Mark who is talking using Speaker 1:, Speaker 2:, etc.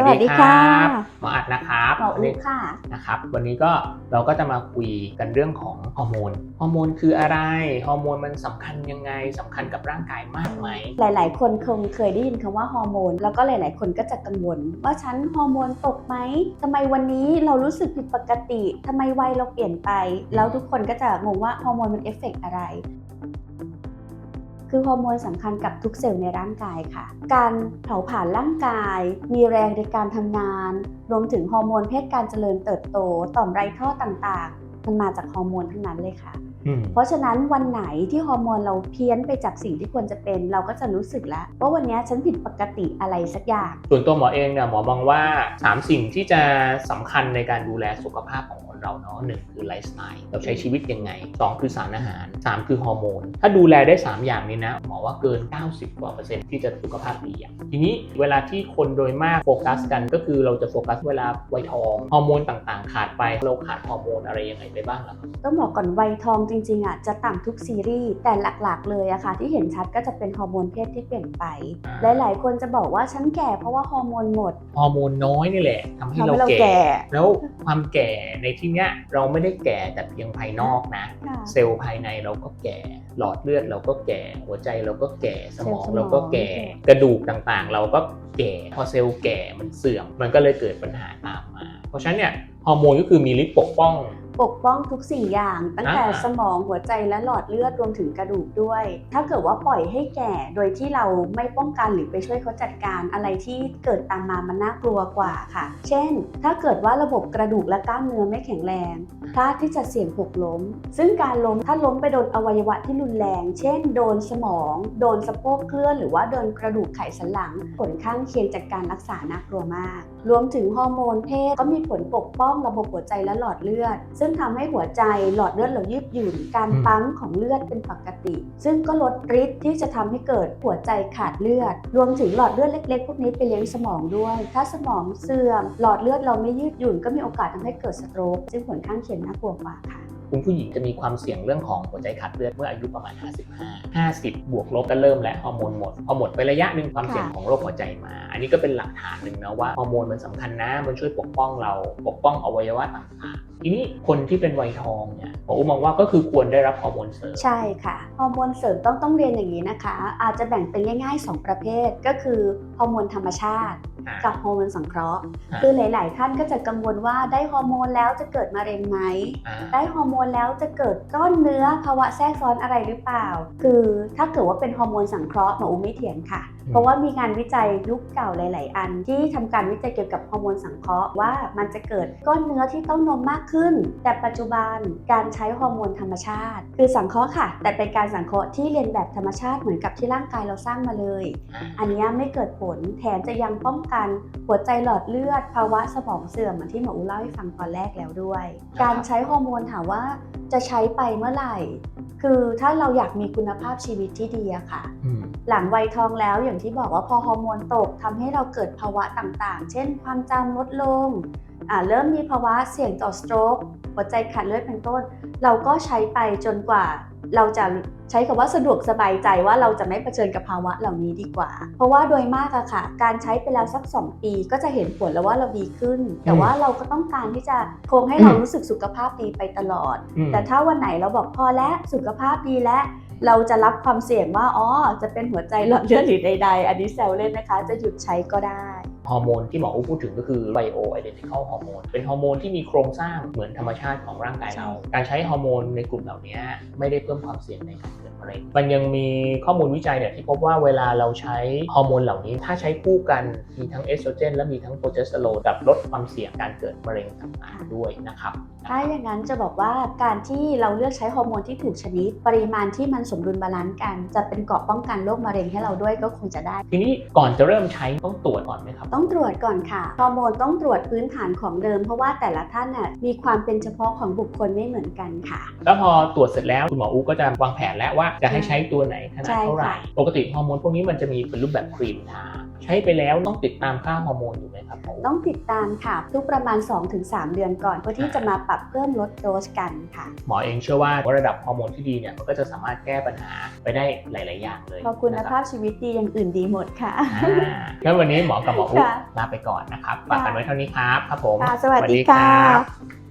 Speaker 1: สวัสดีค่ะ
Speaker 2: รับหมออัดนะครับ
Speaker 1: หมอ
Speaker 2: วัน
Speaker 1: อู
Speaker 2: นี้
Speaker 1: ค่ะ
Speaker 2: นะครับ วันนี้ก็เราก็จะมาคุยกันเรื่องของฮอร์โมนฮอร์โมนคืออะไรฮอร์โมนมันสำคัญยังไงสำคัญกับร่างกายมากไหม
Speaker 1: หลาย ๆ คนคงเคยได้ยินคำว่าฮอร์โมนแล้วก็หลาย ๆ คนก็จะกังวล ว่าฉันฮอร์โมนตกไหมทำไมวันนี้เรารู้สึกผิดปกติทำไมวัยเราเปลี่ยนไป แล้วทุกคนก็จะงงว่าฮอร์โมนมันเอฟเฟกต์อะไร คือฮอร์โมนสำคัญกับทุกเซลล์ในร่างกายค่ะ การเผาผลาญร่างกาย มีแรงในการทำงาน รวมถึงฮอร์โมนเพศการเจริญเติบโต ต่อมไรท่อต่างๆ มันมาจากฮอร์โมนทั้งนั้นเลยค่ะ
Speaker 2: อืม
Speaker 1: เพราะฉะนั้นวันไหนที่ฮอร์โมนเราเพี้ยนไปจากสิ่งที่ควรจะเป็น เราก็จะรู้สึกแล้วว่าวันนี้ฉันผิดปกติอะไรสักอย่าง
Speaker 2: ส่วนตัวหมอเองเนี่ยหมอมองว่า 3 สิ่งที่จะสำคัญในการดูแลสุขภาพของคน เราเนาะหนึ่งคือไลฟ์สไตล์เราใช้ชีวิตยังไง 2 คือสารอาหาร 3 คือฮอร์โมน ถ้าดูแลได้ 3 อย่างนี้นะหมอว่าเกิน 90 กว่าเปอร์เซ็นต์ที่จะสุขภาพดีอะทีนี้เวลาที่คนโดยมากโฟกัสกันก็คือเราจะโฟกัสเวลาวัยทองฮอร์โมนต่างๆ ขาดไปเราขาดฮอร์โมนอะไรยังไงไปบ้างล่ะครับ
Speaker 1: ต้องบอกก่อนวัยทองจริงๆอะจะต่ำทุกซีรีส์แต่หลักๆ เลยอะค่ะที่เห็นชัดก็จะเป็นฮอร์โมนเพศที่เปลี่ยนไป หลายๆ คนจะบอกว่าฉันแก่เพราะว่าฮอร์โมนหมด
Speaker 2: ฮอร์โมนน้อยนี่แหละทำให้
Speaker 1: ทำ
Speaker 2: เรา
Speaker 1: ให้เรา
Speaker 2: แก่
Speaker 1: แก่
Speaker 2: แล้วความแก่ในที่เนี้ยเราไม่ได้แก่แต่เพียงภายนอกนะ
Speaker 1: ค่ะ
Speaker 2: เซลล์ภายในเราก็แก่ หลอดเลือดเราก็แก่ หัวใจเราก็แก่สมอง
Speaker 1: เซลล์สมอง
Speaker 2: เราก็แก่ กระดูกต่างๆ เราก็แก่ พอเซลล์แก่มันเสื่อม มันก็เลยเกิดปัญหาตามมา เพราะฉะนั้นเนี่ยฮอร์โมนก็คือมีฤทธิ์ปกป้อง
Speaker 1: ปกป้องทุกสิ่งอย่าง ตั้งแต่
Speaker 2: อ่า
Speaker 1: สมองหัวใจและหลอดเลือดรวมถึงกระดูกด้วย ถ้าเกิดว่าปล่อยให้แก่โดยที่เราไม่ป้องกันหรือไปช่วยเขาจัดการอะไรที่เกิดตามมามันน่ากลัวกว่าค่ะ เช่น ถ้าเกิดว่าระบบกระดูกและกล้ามเนื้อไม่แข็งแรงพลาดที่จะเสี่ยงหกล้ม ซึ่งการล้มถ้าล้มไปโดนอวัยวะที่รุนแรง เช่น โดนสมอง โดนสะโพกเคลื่อน หรือว่าโดนกระดูกไขสันหลัง ผลข้างเคียงจากการรักษาน่ากลัวมาก รวมถึงฮอร์โมนเพศก็มีผลปกป้องระบบหัวใจและหลอดเลือดซึ่งึ่งทำให้หัวใจหลอดเลือดเรายืดหยุ่น การปั๊มของเลือดเป็นปกติ ซึ่งก็ลดฤทธิ์ที่จะทำให้เกิดหัวใจขาดเลือด รวมถึงหลอดเลือดเล็กๆ พวกนี้ไปเลี้ยงสมองด้วย ถ้าสมองเสื่อม หลอดเลือดเราไม่ยืดหยุ่นก็มีโอกาสทำให้เกิดสโตรกซึ่งผลข้างเคียงน่ากลัวกว่าค่ะ
Speaker 2: คุณผู้หญิงจะมีความเสี่ยงเรื่องของหัวใจขาดเลือดเมื่ออายุประมาณ 55 50 บวกลบก็เริ่มแล้วฮอร์โมนหมดพอหมดไประยะหนึ่งความเสี่ยงของโรคหัวใจมา อันนี้ก็เป็นหลักฐานหนึ่งนะว่าฮอร์โมนมันสำคัญนะ มันช่วยปกป้องเราปกป้องอวัยวะต่างๆทีนี้คนที่เป็นวัยทองเนี่ยผมมองว่าก็คือควรได้รับฮอร์โมนเสริม
Speaker 1: ใช่ค่ะฮอร์โมนเสริมต้องต้องเรียนอย่างนี้นะคะ อาจจะแบ่งเป็นง่าย ๆ 2 ประเภทก็คือฮอร์โมนธรรมชาติ กับฮอร์โมนสังเคราะห์
Speaker 2: อ่า
Speaker 1: คือหลาย ๆ ท่านก็จะกังวลว่าได้ฮอร์โมนแล้วจะเกิดมะเร็งไหม
Speaker 2: อ่า
Speaker 1: ได้ฮอร์โมนแล้วจะเกิดก้อนเนื้อภาวะแทรกซ้อนอะไรหรือเปล่า คือถ้าเกิดว่าเป็นฮอร์โมนสังเคราะห์หมออุ้มไม่เถียงค่ะ
Speaker 2: อืม
Speaker 1: เพราะว่ามีงานวิจัยยุคเก่าหลาย ๆ อัน ที่ทำการวิจัยเกี่ยวกับฮอร์โมนสังเคราะห์ว่ามันจะเกิดก้อนเนื้อที่เต้านมมากขึ้น แต่ปัจจุบันการใช้ฮอร์โมนธรรมชาติ คือสังเคราะห์ค่ะ แต่เป็นการสังเคราะห์ที่เรียนแบบธรรมชาติเหมือนกับที่ร่างกายเราสร้างมาเลย
Speaker 2: อ่า
Speaker 1: อันเนี้ยไม่เกิดผลแถมจะยังป้องกันหัวใจหลอดเลือด ภาวะสมองเสื่อมเหมือนที่หมออูเล่าให้ฟังตอนแรกแล้วด้วย การใช้ฮอร์โมนถามว่าจะใช้ไปเมื่อไหร่ คือถ้าเราอยากมีคุณภาพชีวิตที่ดีอะค่ะ
Speaker 2: อืม
Speaker 1: หลังวัยทองแล้วอย่างที่บอกว่าพอฮอร์โมนตกทำให้เราเกิดภาวะต่างๆ เช่น ความจำลดลงอ่าเริ่มมีภาวะเสี่ยงต่อสโตรกหัวใจขาดเลือดเป็นต้น เราก็ใช้ไปจนกว่า เราจะใช้คำว่าสะดวกสบายใจว่าเราจะไม่เผชิญกับภาวะเหล่านี้ดีกว่า เพราะว่าโดยมากอะค่ะ การใช้ไปแล้วสัก 2 ปีก็จะเห็นผลแล้วว่าเราดีขึ้น แต่ว่าเราก็ต้องการที่จะคงให้เรารู้สึกสุขภาพดีไปตลอด
Speaker 2: อืม
Speaker 1: แต่ถ้าวันไหนเราบอกพอแล้วสุขภาพดีแล้วเราจะรับความเสี่ยงว่าอ๋อจะเป็นหัวใจหลอดเลือดหรือใดๆ อันนี้แซวเล่นนะคะ จะหยุดใช้ก็ได้
Speaker 2: ฮอร์โมนที่หมออู้พูดถึงก็คือไบโอไอเดนติคอลฮอร์โมนเป็นฮอร์โมนที่มีโครงสร้างเหมือนธรรมชาติของร่างกายเรา การใช้ฮอร์โมนในกลุ่มเหล่านี้ไม่ได้เพิ่มความเสี่ยงในการเกิดมะเร็งมันยังมีข้อมูลวิจัยเนี่ยที่พบว่าเวลาเราใช้ฮอร์โมนเหล่านี้ ถ้าใช้คู่กันมีทั้งเอสโตรเจนและมีทั้งโปรเจสเตอโรนกับลดความเสี่ยงการเกิดมะเร็งต่างๆด้วยนะครับ
Speaker 1: ถ้าอย่างนั้นจะบอกว่าการที่เราเลือกใช้ฮอร์โมนที่ถูกชนิด ปริมาณที่มันสมดุลบาลานซ์กัน จะเป็นเกราะป้องกันโรคมะเร็งให้เราด้วยก็คงจะได้
Speaker 2: ทีนี้ก่อนจะเริ่มใช้ต้องตรวจก่อนไหมครับ
Speaker 1: ต้องตรวจก่อนค่ะฮอร์โมนต้องตรวจพื้นฐานของเดิม เพราะว่าแต่ละท่านน่ะมีความเป็นเฉพาะของบุคคลไม่เหมือนกันค่ะ
Speaker 2: แล้วพอตรวจเสร็จแล้วคุณหมออูก็จะวางแผนแล้วว่าจะให้ใช้ตัวไหนขนาด
Speaker 1: ใช่
Speaker 2: เท่าไหร่
Speaker 1: ค่ะ
Speaker 2: ปกติฮอร์โมนพวกนี้มันจะมีเป็นรูปแบบครีมทาใช้ไปแล้วต้องติดตามค่าฮอร์โมนอยู่ไหมครับหมอ
Speaker 1: ต้องติดตามค่ะ ทุกประมาณ 2-3 เดือนก่อน เพื่อที่จะมาปรับเพิ่มลดโดสกันค่ะ
Speaker 2: หมอเองเชื่อว่าระดับฮอร์โมนที่ดีเนี่ยมันก็จะสามารถแก้ปัญหาไปได้หลาย ๆ อย่างเลย
Speaker 1: พอคุณ
Speaker 2: นะรับ
Speaker 1: ภาพชีวิตดีอย่างอื่นดีหมดค่ะ
Speaker 2: อ่างั้นวันนี้หมอกับหมออุ๊
Speaker 1: ค่ะ
Speaker 2: ลาไปก่อนนะครับฝากกันไว้เท่านี้ครับครับผม
Speaker 1: ค่ะสวัสดีค่ะ
Speaker 2: รับ